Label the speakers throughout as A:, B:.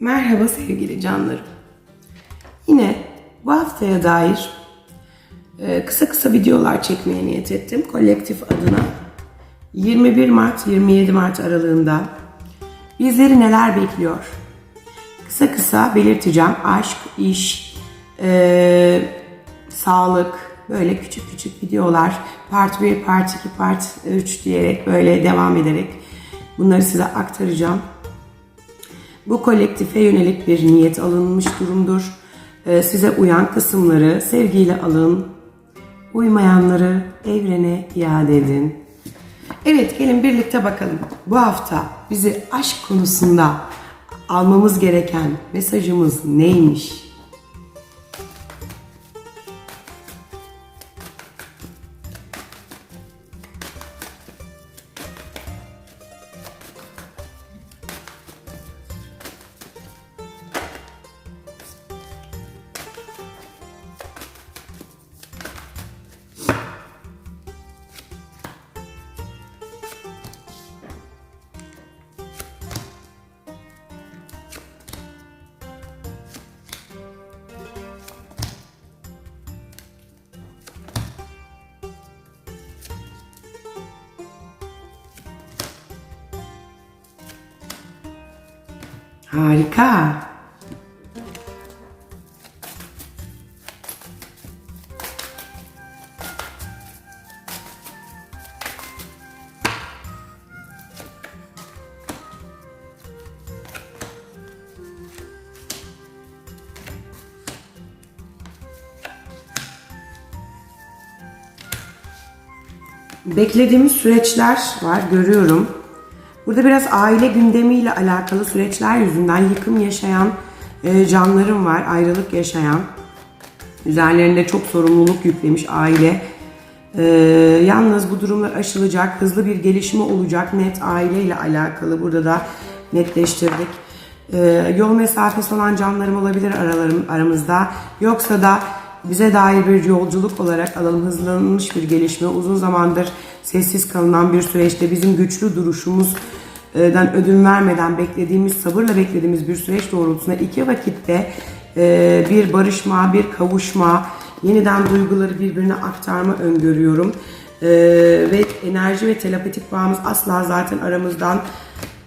A: Merhaba sevgili canlarım. Yine bu haftaya dair e, kısa kısa videolar çekmeye niyet ettim kolektif adına. 21 Mart 27 Mart aralığında bizleri neler bekliyor? Kısa kısa belirteceğim. Aşk, iş, e, sağlık, böyle küçük küçük videolar. Part 1, part 2, part 3 diyerek böyle devam ederek bunları size aktaracağım. Bu kolektife yönelik bir niyet alınmış durumdur. Ee, size uyan kısımları sevgiyle alın. Uymayanları evrene iade edin. Evet gelin birlikte bakalım. Bu hafta bizi aşk konusunda almamız gereken mesajımız neymiş? Harika. Beklediğimiz süreçler var görüyorum. Burada biraz aile gündemiyle alakalı süreçler yüzünden yıkım yaşayan e, canlarım var, ayrılık yaşayan. Üzerlerinde çok sorumluluk yüklemiş aile. E, yalnız bu durumlar aşılacak, hızlı bir gelişme olacak net aileyle alakalı burada da netleştirdik. E, yol mesafesi olan canlarım olabilir aralarım, aramızda. Yoksa da bize dair bir yolculuk olarak alalım hızlanmış bir gelişme. Uzun zamandır sessiz kalınan bir süreçte bizim güçlü duruşumuzdan ödün vermeden beklediğimiz, sabırla beklediğimiz bir süreç doğrultusunda iki vakitte e, bir barışma, bir kavuşma, yeniden duyguları birbirine aktarma öngörüyorum. E, ve enerji ve telepatik bağımız asla zaten aramızdan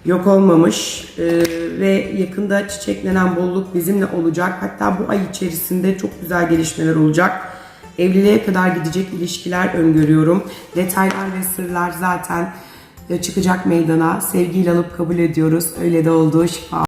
A: yok olmamış e, ve yakında çiçeklenen bolluk bizimle olacak. Hatta bu ay içerisinde çok güzel gelişmeler olacak. Evliliğe kadar gidecek ilişkiler öngörüyorum. Detaylar ve sırlar zaten çıkacak meydana. Sevgiyle alıp kabul ediyoruz. Öyle de olduğu şifa.